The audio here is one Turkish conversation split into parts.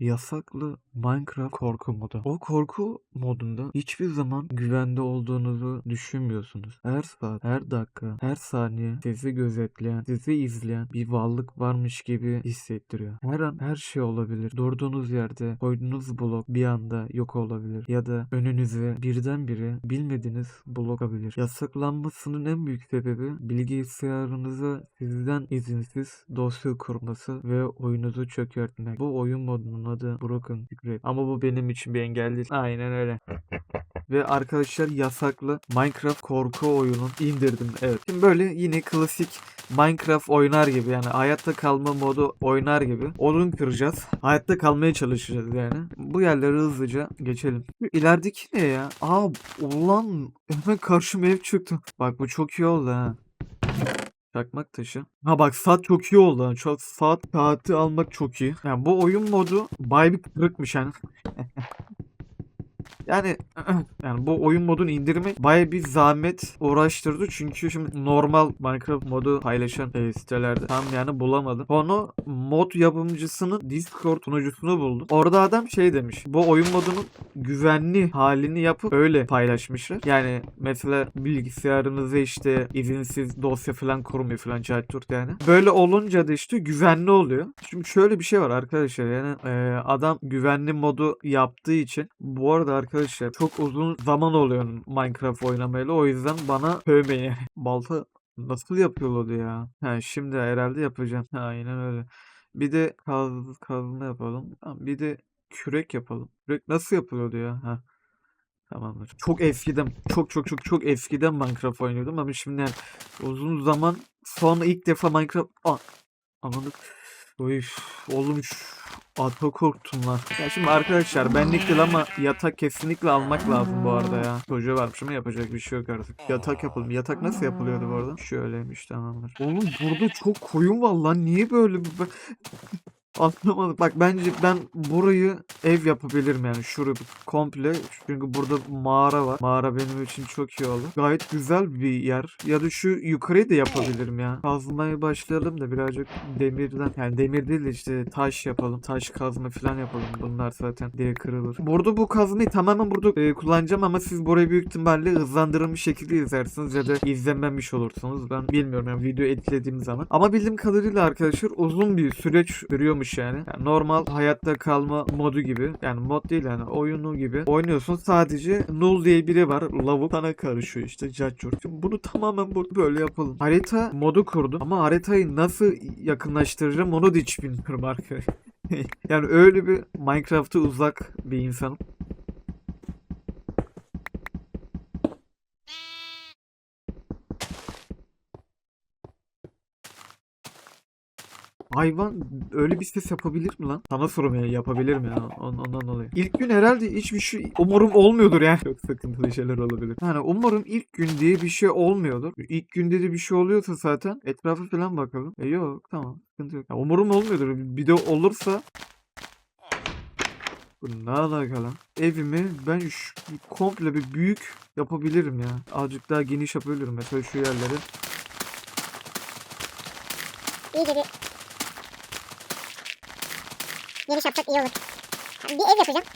Yasaklı Minecraft korku modu. O korku modunda hiçbir zaman güvende olduğunuzu düşünmüyorsunuz. Her saat, her dakika, her saniye sizi gözetleyen, sizi izleyen bir varlık varmış gibi hissettiriyor. Her an her şey olabilir. Durduğunuz yerde koyduğunuz blok bir anda yok olabilir. Ya da önünüze birdenbire bilmediğiniz blok olabilir. Yasaklanmasının en büyük sebebi bilgisayarınıza sizden izinsiz dosya kurması ve oyunuzu çökertmek. Bu oyun modunun adı Broken Secret. Ama bu benim için bir engel değil. Aynen öyle. Ve arkadaşlar yasaklı Minecraft korku oyunun indirdim. Evet. Şimdi böyle yine klasik Minecraft oynar gibi yani hayatta kalma modu oynar gibi odun kıracağız. Hayatta kalmaya çalışacağız yani. Bu yerleri hızlıca geçelim. İlerideki ne ya? Aa ulan hemen karşıma ev çıktı. Bak bu çok iyi oldu ha. Çakmak taşı. Ha bak saat çok iyi oldu. Çok saat saati almak çok iyi. Yani bu oyun modu bay bir kırıkmış yani. Yani yani bu oyun modunu indirmek baya bir zahmet uğraştırdı. Çünkü şimdi normal Minecraft modu paylaşan e, sitelerde tam yani bulamadım. Onu mod yapımcısının Discord sunucusunu buldum. Orada adam şey demiş. Bu oyun modunun güvenli halini yapıp öyle paylaşmışlar. Yani mesela bilgisayarınıza işte izinsiz dosya falan kurmuyor falan Cahit yani. Böyle olunca da işte güvenli oluyor. Şimdi şöyle bir şey var arkadaşlar yani e, adam güvenli modu yaptığı için bu arada arkadaşlar çok uzun zaman oluyor Minecraft oynamayalı o yüzden bana sövmeyin. Balta nasıl yapıyordu ya? Ha, şimdi herhalde yapacağım. Ha, Aynen öyle. Bir de kaz, kazma yapalım. Bir de kürek yapalım. Kürek nasıl yapılıyordu ya? Ha. Tamamdır. Çok eskiden, çok çok çok çok eskiden Minecraft oynuyordum ama şimdi yani uzun zaman sonra ilk defa Minecraft... Aa, anladık. Oy, oğlum ata korktum lan. Ya şimdi arkadaşlar benlik değil ama yatak kesinlikle almak lazım bu arada ya. Çocuğu varmış ama yapacak bir şey yok artık. Yatak yapalım. Yatak nasıl yapılıyordu bu arada? Şöyleymiş tamamdır. Oğlum burada çok koyun var lan. Niye böyle? Anlamadım. Bak bence ben burayı ev yapabilirim yani. Şurayı komple. Çünkü burada mağara var. Mağara benim için çok iyi olur. Gayet güzel bir yer. Ya da şu yukarıyı da yapabilirim ya. Kazmaya başlayalım da birazcık demirden. Yani demir değil de işte taş yapalım. Taş kazma falan yapalım. Bunlar zaten diye kırılır. Burada bu kazmayı tamamen burada e, kullanacağım ama siz burayı büyük ihtimalle hızlandırılmış şekilde izlersiniz ya da izlememiş olursunuz. Ben bilmiyorum yani video editlediğim zaman. Ama bildiğim kadarıyla arkadaşlar uzun bir süreç sürüyormuş yani. Yani normal hayatta kalma modu gibi. Yani mod değil yani oyunu gibi. Oynuyorsun sadece Null diye biri var. Lavuk sana karışıyor işte Judge bunu tamamen böyle yapalım. Harita modu kurdum ama haritayı nasıl yakınlaştıracağım onu da hiç bilmiyorum arkadaşlar. yani öyle bir Minecraft'a uzak bir insanım. Hayvan öyle bir ses yapabilir mi lan? Sana sorum ya yapabilir mi ya? On- Ondan dolayı. İlk gün herhalde hiçbir şey umarım olmuyordur yani. Çok sıkıntılı şeyler olabilir. Yani umarım ilk gün diye bir şey olmuyordur. İlk günde de bir şey oluyorsa zaten etrafa falan bakalım. E yok tamam sıkıntı yok. Ya umarım olmuyordur. Bir de olursa bu ne alaka lan? Evimi ben şu, komple bir büyük yapabilirim ya. Azıcık daha geniş yapabilirim. Mesela şu yerleri. İyice bir geniş yapsak iyi olur. Yani bir ev yapacağım.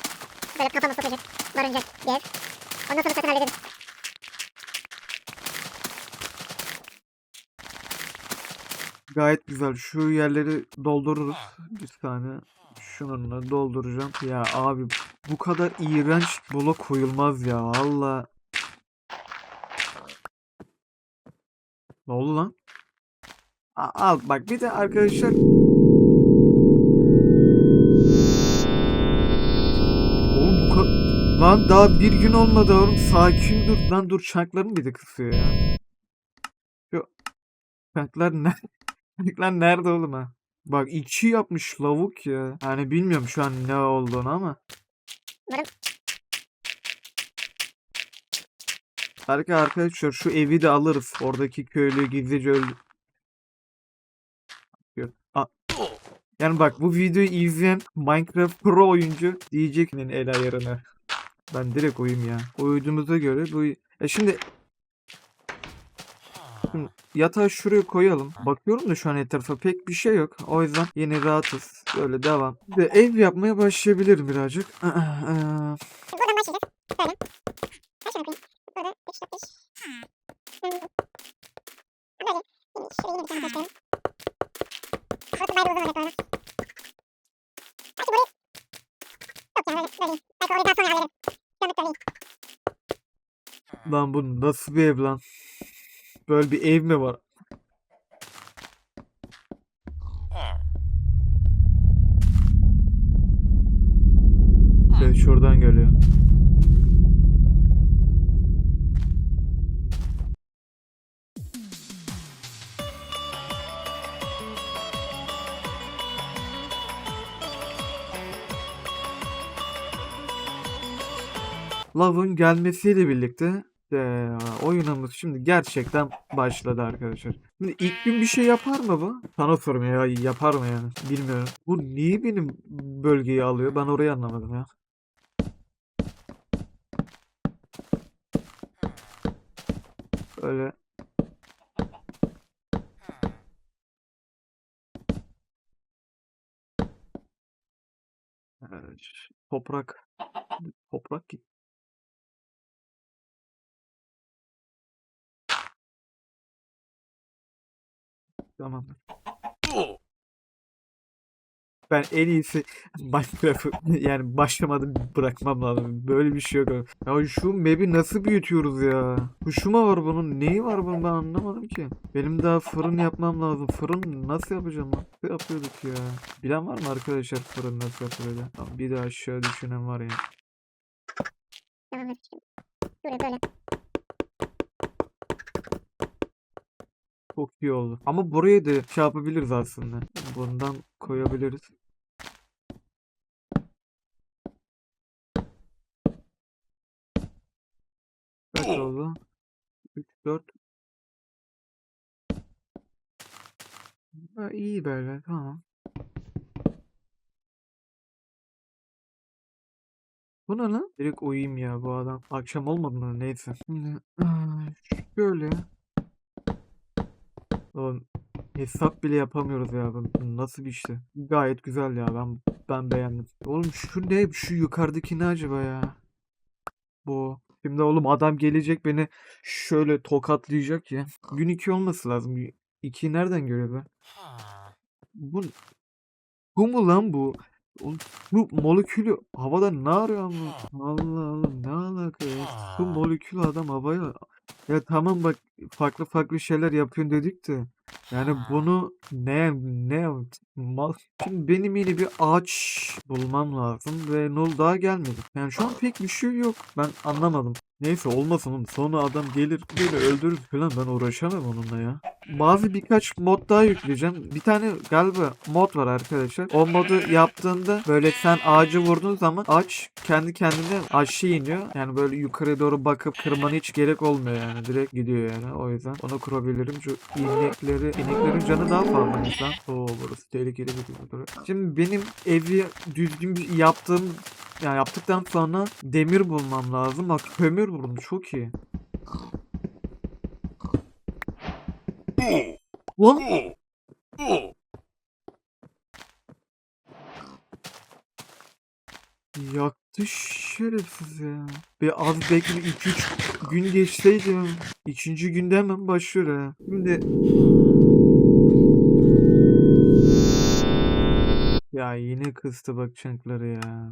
Böyle kafama sokacak, barınacak bir ev. Ondan sonra zaten hallederiz. Gayet güzel. Şu yerleri doldururuz. Bir tane şununla dolduracağım. Ya abi bu kadar iğrenç blok koyulmaz ya. Valla. Ne oldu lan? Al bak bir de arkadaşlar. Lan daha bir gün olmadı oğlum. Sakin dur. Lan dur çanklarım bir de kısıyor ya. Şu çanklar ne? Çanklar nerede oğlum ha? Bak iki yapmış lavuk ya. Yani bilmiyorum şu an ne olduğunu ama. Arka arkadaşlar şu evi de alırız. Oradaki köylü gizlice öldü. Yani bak bu videoyu izleyen Minecraft Pro oyuncu diyecek el ayarını. Ben direkt oyum ya. Uyuduğumuza göre bu... E şimdi... Şimdi yatağı şuraya koyalım. Bakıyorum da şu an etrafa pek bir şey yok. O yüzden yine rahatız. Böyle devam. De ev yapmaya başlayabilirim birazcık. Ee, Buradan başlayacağız. Böyle. Kaç tane koyayım? Burada 3, 4, 5. Böyle. Şuraya yine bir tane taş koyalım. Bir uzun olacak bu arada. Belki burayı... Yok yani iyi. Belki orayı daha sonra hallederim. Böyle iyi. Lan bu nasıl bir ev lan? Böyle bir ev mi var? Love'ın gelmesiyle birlikte eee, oyunumuz şimdi gerçekten başladı arkadaşlar. Şimdi ilk gün bir şey yapar mı bu? Sana sorum ya yapar mı yani bilmiyorum. Bu niye benim bölgeyi alıyor ben orayı anlamadım ya. Öyle. Toprak. Toprak git. Tamamdır. Ben en iyisi Minecraft'ı yani başlamadım bırakmam lazım. Böyle bir şey yok. Ya şu map'i nasıl büyütüyoruz ya? Kuşu mu var bunun? Neyi var bunun ben anlamadım ki. Benim daha fırın yapmam lazım. Fırın nasıl yapacağım lan? Nasıl yapıyorduk ya? Bilen var mı arkadaşlar fırın nasıl yapılıyor? Tamam, bir de aşağı düşünen var ya. Tamam. Böyle böyle. Çok iyi oldu. Ama burayı da şey yapabiliriz aslında. Bundan koyabiliriz. Kaç oldu? 3, 4. Ha, iyi böyle tamam. Bu ne lan? Direkt uyuyayım ya bu adam. Akşam olmadı mı? Neyse. Şimdi aa, şöyle. Oğlum hesap bile yapamıyoruz ya. Nasıl bir işti? Gayet güzel ya. Ben ben beğendim. Oğlum şu ne? Şu yukarıdaki ne acaba ya? Bu. Şimdi oğlum adam gelecek beni şöyle tokatlayacak ya. Gün 2 olması lazım. 2'yi nereden görüyor be? Bu bu mu lan bu? Oğlum, bu molekülü havada ne arıyor bu? Allah Allah ne alaka ya? Bu molekülü adam havaya ya tamam bak farklı farklı şeyler yapıyorsun dedik de yani bunu ne ne mal şimdi benim yine bir ağaç bulmam lazım ve nol daha gelmedi. Yani şu an pek bir şey yok. Ben anlamadım. Neyse olmasın oğlum. Sonra adam gelir böyle öldürür falan ben uğraşamam onunla ya. Bazı birkaç mod daha yükleyeceğim. Bir tane galiba mod var arkadaşlar. O modu yaptığında böyle sen ağacı vurduğun zaman ağaç kendi kendine aşağı iniyor. Yani böyle yukarı doğru bakıp kırmana hiç gerek olmuyor yani. Direkt gidiyor yani. O yüzden onu kurabilirim. Şu inekleri, ineklerin canı daha fazlaymış lan. Oo burası tehlikeli bir dur. Şimdi benim evi düzgün yaptığım yani yaptıktan sonra demir bulmam lazım. Bak kömür buldum. Çok iyi. Lan Yaktı şerefsiz ya. Bir az bekle 2-3 gün geçseydi. Üçüncü günde hemen başlıyor ha. Şimdi ya yine kıstı bak çankları ya.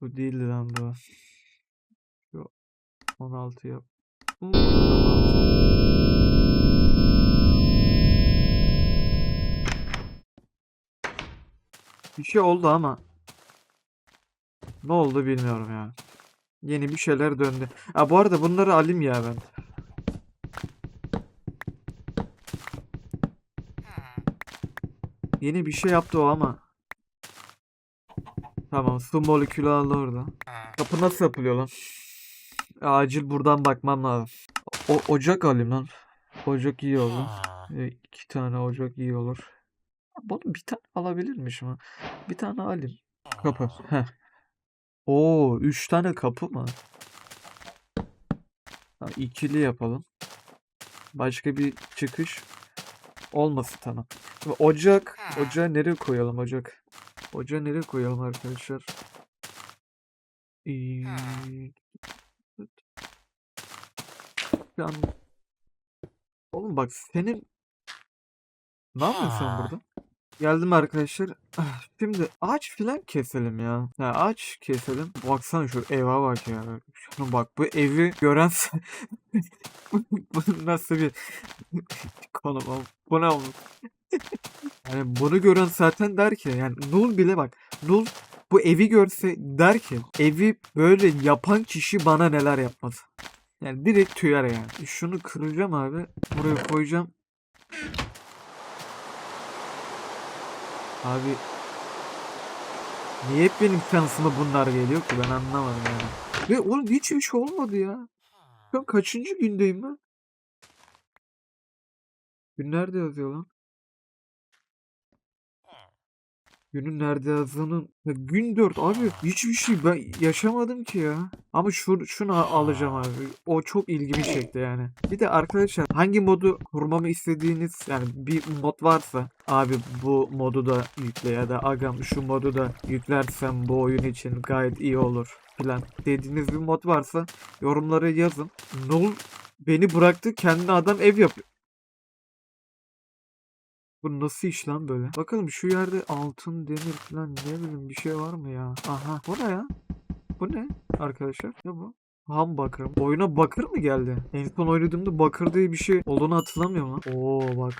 Bu değildi lan bu. Şu 16 yap. Hmm, 16. Bir şey oldu ama ne oldu bilmiyorum ya. Yeni bir şeyler döndü. Ha bu arada bunları alayım ya ben. Yeni bir şey yaptı o ama. Tamam su molekülü aldı orada. Kapı nasıl yapılıyor lan? Acil buradan bakmam lazım. O ocak alayım lan. Ocak iyi olur. E, iki tane ocak iyi olur. Bunu bir tane alabilirmiş mi? Bir tane alayım. Kapı. Heh. Oo, üç tane kapı mı? Ha, ikili yapalım. Başka bir çıkış. Olmasın tamam. Ocak. Ocağı nereye koyalım ocak? Ocağı nereye koyalım arkadaşlar? Ee, şu an... Oğlum bak senin... Ne yapıyorsun sen burada? Geldim arkadaşlar. Ah, Şimdi ağaç filan keselim ya. Ya ağaç keselim. Baksana şu eve bak ya. Şuna bak bu evi gören bu nasıl bir konu bu? Ne oğlum? Yani bunu gören zaten der ki yani Nul bile bak Nul bu evi görse der ki evi böyle yapan kişi bana neler yapmaz. Yani direkt tüyer yani. Şunu kıracağım abi. Buraya koyacağım. Abi niye hep benim şansıma bunlar geliyor ki ben anlamadım yani. Ve oğlum hiçbir şey olmadı ya. An kaçıncı gündeyim ben? Gün nerede yazıyor lan? Günün nerede yazdığının ya gün 4 abi hiçbir şey ben yaşamadım ki ya. Ama şu, şunu alacağım abi. O çok ilgimi çekti yani. Bir de arkadaşlar hangi modu kurmamı istediğiniz yani bir mod varsa abi bu modu da yükle ya da agam şu modu da yüklersem bu oyun için gayet iyi olur filan dediğiniz bir mod varsa yorumlara yazın. Nul beni bıraktı kendine adam ev yapıyor. Bu nasıl iş lan böyle? Bakalım şu yerde altın, demir falan ne bileyim bir şey var mı ya? Aha bu ne ya? Bu ne arkadaşlar? Ne bu? Ham bakır. Oyuna bakır mı geldi? En son oynadığımda bakır diye bir şey olduğunu hatırlamıyorum lan. Oo bak.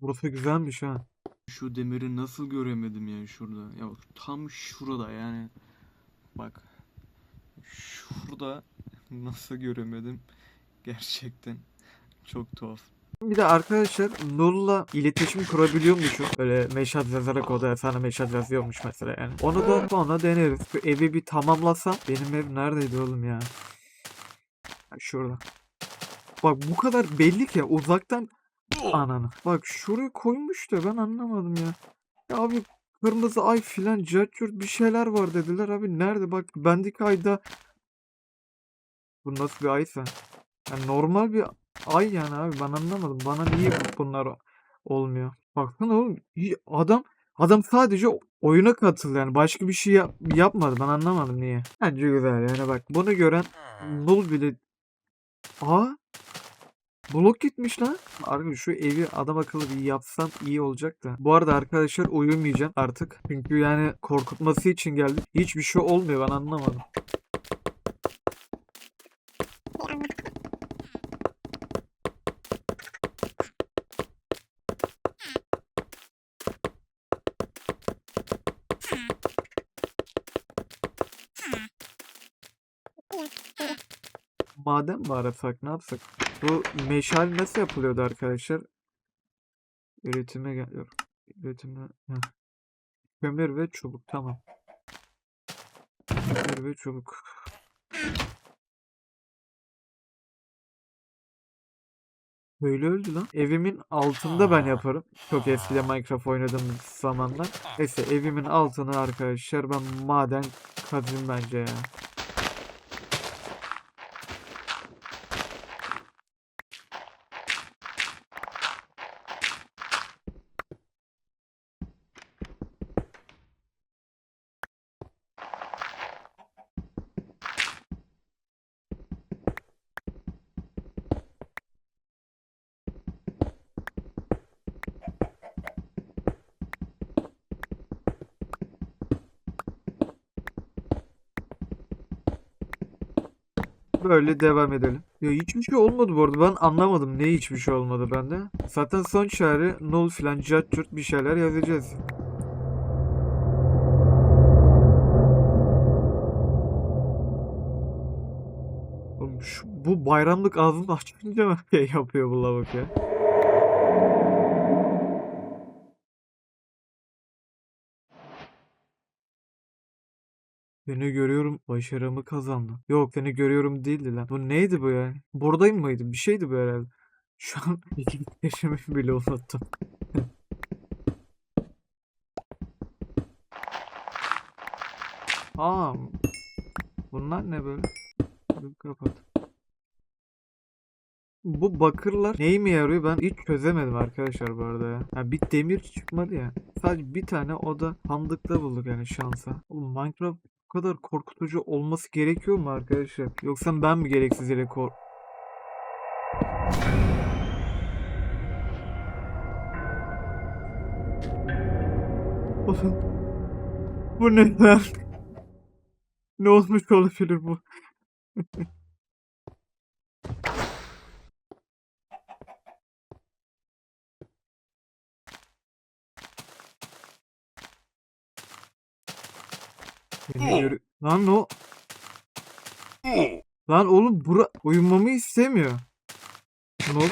Burası güzelmiş ha. Şu demiri nasıl göremedim ya şurada. Ya bak tam şurada yani. Bak. Şurada nasıl göremedim. Gerçekten çok tuhaf. Bir de arkadaşlar Null'la iletişim kurabiliyormuşum. Böyle meşat yazarak o da sana meşat yazıyormuş mesela yani. Onu da sonra deneriz. Şu evi bir tamamlasam. Benim ev neredeydi oğlum ya? Şurada. Bak bu kadar belli ki uzaktan ananı. Bak şuraya koymuş da ben anlamadım ya. Ya abi kırmızı ay filan cacurt bir şeyler var dediler abi nerede bak bendeki ayda bu nasıl bir aysa yani normal bir ay yani abi ben anlamadım bana niye bu- bunlar olmuyor baksana oğlum adam adam sadece oyuna katıldı yani başka bir şey yap- yapmadı ben anlamadım niye bence güzel yani bak bunu gören Nul bile aa Blok gitmiş lan. Arkadaşlar şu evi adam akıllı bir yapsam iyi olacak da. Bu arada arkadaşlar uyumayacağım artık. Çünkü yani korkutması için geldim. Hiçbir şey olmuyor ben anlamadım. Maden mi ne yapsak? Bu meşal nasıl yapılıyordu arkadaşlar? Üretime geliyorum. Üretime. Kömür ve çubuk tamam. Kömür ve çubuk. Böyle öldü lan. Evimin altında ben yaparım. Çok eskiden Minecraft oynadığım zamanlar. Neyse evimin altına arkadaşlar ben maden kazayım bence ya. Böyle devam edelim. Ya hiçbir şey olmadı bu arada. Ben anlamadım ne hiçbir şey olmadı bende. Zaten son çare null filan cart bir şeyler yazacağız. Oğlum şu, bu bayramlık ağzını açınca şey yapıyor bu lavuk ya? Seni görüyorum başarımı kazandım. Yok seni görüyorum değildi lan. Bu neydi bu ya? Buradayım mıydı? Bir şeydi bu herhalde. Şu an iki yaşımı bile unuttum. Aa, bunlar ne böyle? Dur, kapat. Bu bakırlar neyime yarıyor ben hiç çözemedim arkadaşlar bu arada ya. Ya bir demir çıkmadı ya. Sadece bir tane o da sandıkta bulduk yani şansa. Oğlum Minecraft kadar korkutucu olması gerekiyor mu arkadaşlar? Yoksa ben mi gereksiz yere kork... Bu ne lan? Ne olmuş olabilir bu? Görü- Lan o Lan oğlum bura uyumamı istemiyor. Lan oğlum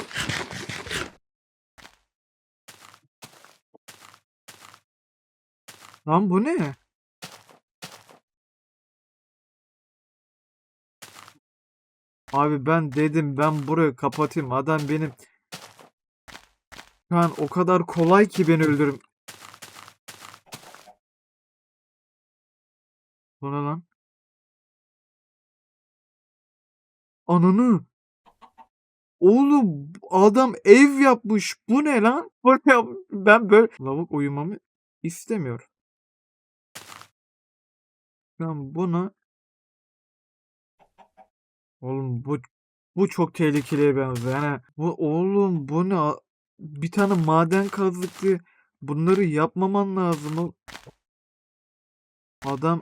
Lan bu ne? Abi ben dedim ben burayı kapatayım. Adam benim şu an o kadar kolay ki beni öldürüm. Bu ne lan? Ananı. Oğlum adam ev yapmış. Bu ne lan? Bu ne? Ben böyle lavuk uyumamı istemiyor. Ben buna Oğlum bu bu çok tehlikeliye benziyor. Yani bu oğlum bu ne? Bir tane maden kazdık diye bunları yapmaman lazım. Adam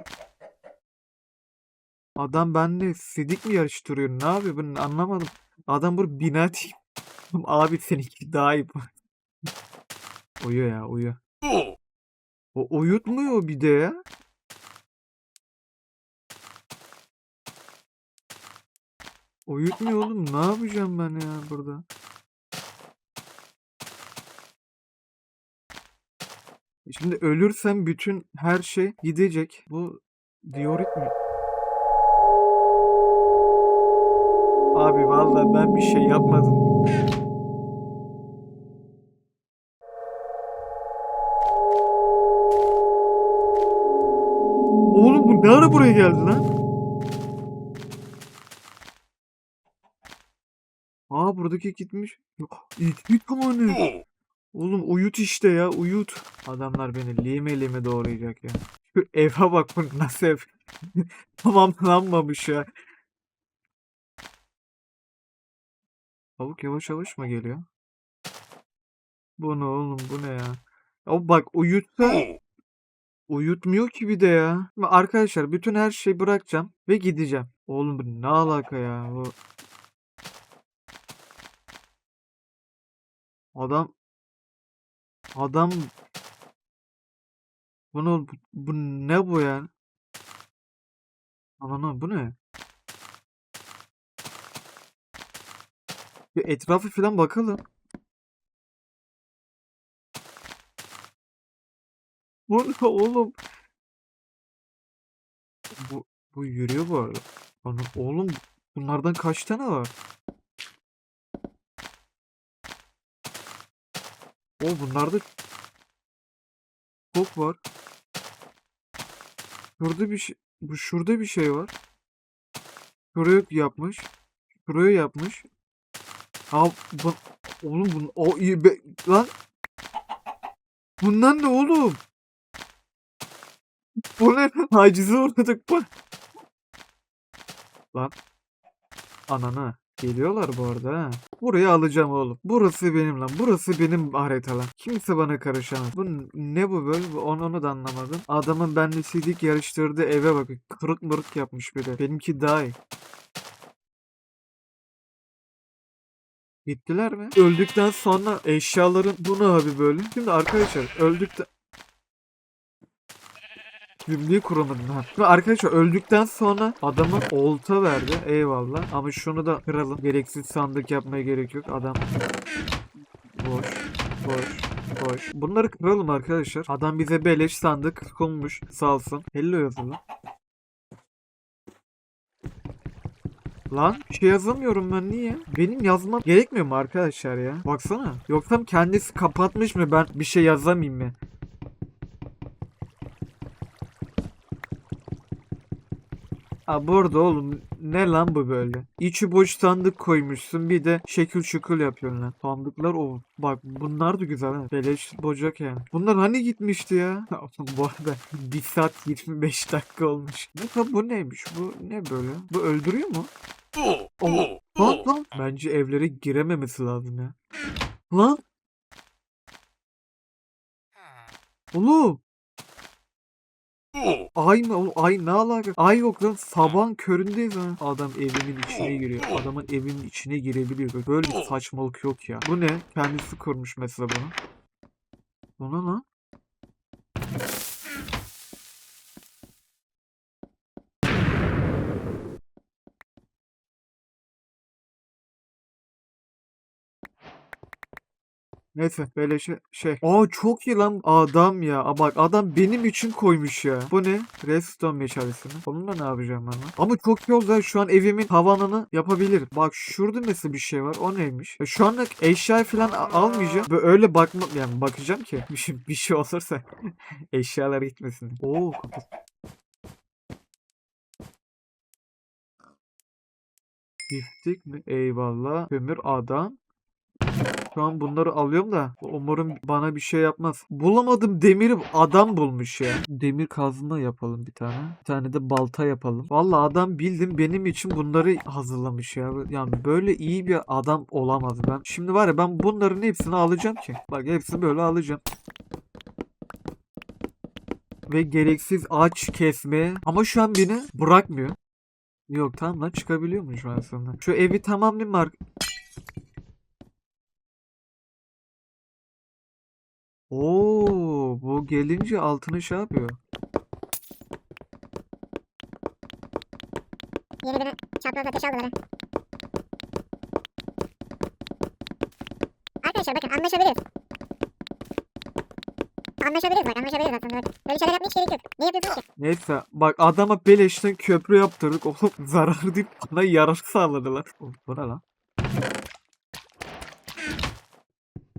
adam benimle sidik mi yarıştırıyor? Ne yapıyor? Ben anlamadım. Adam burada bina değil. Abi seninki daha iyi. Uyuyor ya uyuyor. O uyutmuyor bir de ya. Uyutmuyor oğlum. Ne yapacağım ben ya burada? Şimdi ölürsem bütün her şey gidecek. Bu diorit mi? Abi vallahi ben bir şey yapmadım. Oğlum bu ne ara buraya geldi lan? Aa buradaki gitmiş. İt it hani. Oğlum uyut işte ya uyut. Adamlar beni lime lime doğrayacak ya. Şu eve bak bu nasıl ev. Tamamlanmamış ya. Tavuk yavaş yavaş mı geliyor? Bu ne oğlum bu ne ya? O bak uyutsa uyutmuyor ki bir de ya. Şimdi Arkadaşlar bütün her şeyi bırakacağım ve gideceğim. Oğlum bu ne alaka ya? Bu adam adam bunu bu, bu ne bu ya? Aman bu ne? Bir etrafı falan bakalım. Bu ne oğlum? Bu bu yürüyor bu arada. Ana, oğlum bunlardan kaç tane var? O bunlarda çok var. Şurada bir şey bu şurada bir şey var. Şuraya yapmış. Şuraya yapmış. Ha bu oğlum bun o iyi be, lan bundan ne oğlum? Bu ne? Hacize uğradık bu. Lan. Anana. Geliyorlar bu arada ha. Burayı alacağım oğlum. Burası benim lan. Burası benim harita lan. Kimse bana karışamaz. Bu ne bu böyle? Onu, onu da anlamadım. Adamın benle sidik yarıştırdığı eve bak. Kırık mırık yapmış bir de. Benimki daha iyi. Gittiler mi? Öldükten sonra eşyaların bu ne abi böyle? Şimdi arkadaşlar öldükten Cümleyi kuramadım ha. Şimdi arkadaşlar öldükten sonra adamı olta verdi. Eyvallah. Ama şunu da kıralım. Gereksiz sandık yapmaya gerek yok. Adam boş, boş, boş. Bunları kıralım arkadaşlar. Adam bize beleş sandık konmuş. Sağ olsun. Hello yazılı. Lan bir şey yazamıyorum ben niye? Benim yazmam gerekmiyor mu arkadaşlar ya? Baksana. Yoksa kendisi kapatmış mı ben bir şey yazamayayım mı? Ha burada oğlum ne lan bu böyle? İçi boş sandık koymuşsun bir de şekil şukul yapıyorsun lan. Sandıklar o. Bak bunlar da güzel ha. Beleş bocak yani. Bunlar hani gitmişti ya? Bu arada 1 saat 25 dakika olmuş. Ne bu neymiş? Bu ne böyle? Bu öldürüyor mu? Oh, lan lan. Bence evlere girememesi lazım ya. Lan. Oğlum. Ay mı? Oğlum, ay ne alaka? Ay yok lan sabahın köründeyiz ha. Adam evimin içine giriyor. Adamın evinin içine girebiliyor. Böyle bir saçmalık yok ya. Bu ne? Kendisi kurmuş mesela bunu. Bu ne lan? Neyse böyle şey, şey. Aa çok iyi lan adam ya. Aa, bak adam benim için koymuş ya. Bu ne? Redstone meşalesini. Onunla ne yapacağım ben lan? Ama çok iyi oldu. Şu an evimin tavanını yapabilirim. Bak şurada mesela bir şey var. O neymiş? Ya şu anlık eşya falan almayacağım. Böyle öyle bakma yani bakacağım ki bir şey, bir şey olursa eşyalar gitmesin. Oo kapı. Gittik mi? Eyvallah. Kömür adam. Şu an bunları alıyorum da umarım bana bir şey yapmaz. Bulamadım demiri adam bulmuş ya. Demir kazma yapalım bir tane. Bir tane de balta yapalım. Vallahi adam bildim benim için bunları hazırlamış ya. Yani böyle iyi bir adam olamaz ben. Şimdi var ya ben bunların hepsini alacağım ki. Bak hepsini böyle alacağım. Ve gereksiz ağaç kesmeye. Ama şu an beni bırakmıyor. Yok tamam lan çıkabiliyor muyum şu an aslında? Şu evi tamamlayayım mı Oo, bu gelince altını şey yapıyor. Yeni bir çapraz ateş aldılar. ha. Arkadaşlar bakın anlaşabiliriz. Anlaşabiliriz bak anlaşabiliriz aslında. Bak. Böyle şeyler yapmaya hiç gerek yok. Ne yapıyorsun ki? Neyse bak adama beleşten köprü yaptırdık. Oğlum zarar deyip bana yarar sağladılar. Oğlum, bu ne lan?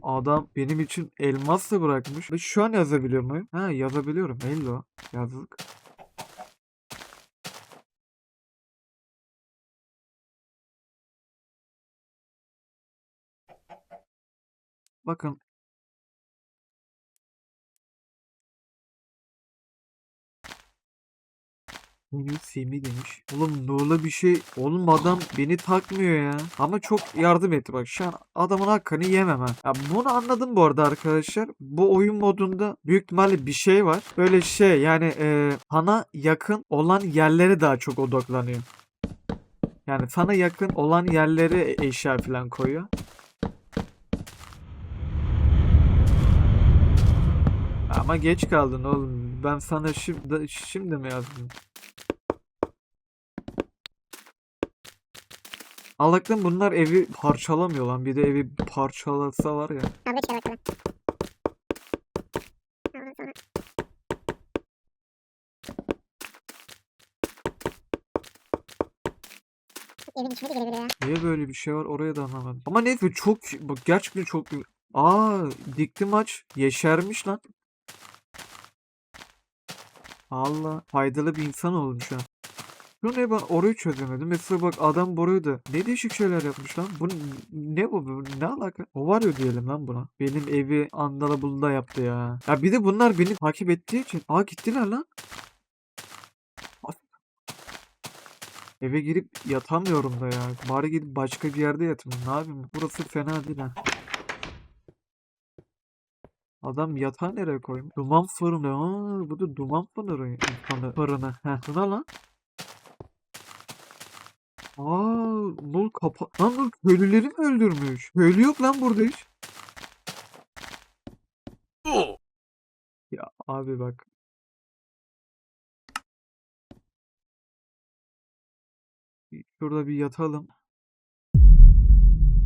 Adam benim için elmas da bırakmış. Ve şu an yazabiliyor muyum? Ha yazabiliyorum. Hello. Yazdık. Bakın Henüz Semi demiş. Oğlum Nur'la bir şey. Oğlum adam beni takmıyor ya. Ama çok yardım etti bak. Şu an adamın hakkını yemem ha. Ya bunu anladım bu arada arkadaşlar. Bu oyun modunda büyük ihtimalle bir şey var. Böyle şey yani e, sana yakın olan yerlere daha çok odaklanıyor. Yani sana yakın olan yerlere eşya falan koyuyor. Ama geç kaldın oğlum. Ben sana şimdi şimdi mi yazdım? Allah'tan bunlar evi parçalamıyor lan. Bir de evi parçalasa var ya. Kavga çıkar bakalım. Evin içine de ya. Niye böyle bir şey var oraya da anlamadım. Ama neyse çok bak gerçekten çok Aa dikti maç. Yeşermiş lan. Allah faydalı bir insan oldum şu an. Şu ne ben orayı çözemedim. Mesela bak adam burayı da ne değişik şeyler yapmış lan. Bu ne bu? bu Ne alaka? O var ya diyelim lan buna. Benim evi Andalabul'da yaptı ya. Ya bir de bunlar beni takip ettiği için. Aa gittiler lan. Eve girip yatamıyorum da ya. Bari gidip başka bir yerde yatayım. Ne yapayım? Burası fena değil ha. Adam yatağı nereye koymuş? Duman fırını. Aa, bu da duman. Fırını. fırını. Heh, bu ne lan? Aa, Nul kapa... Lan Nul köylüleri mi öldürmüş? Köylü yok lan burada hiç. Ya abi bak. Şurada bir yatalım.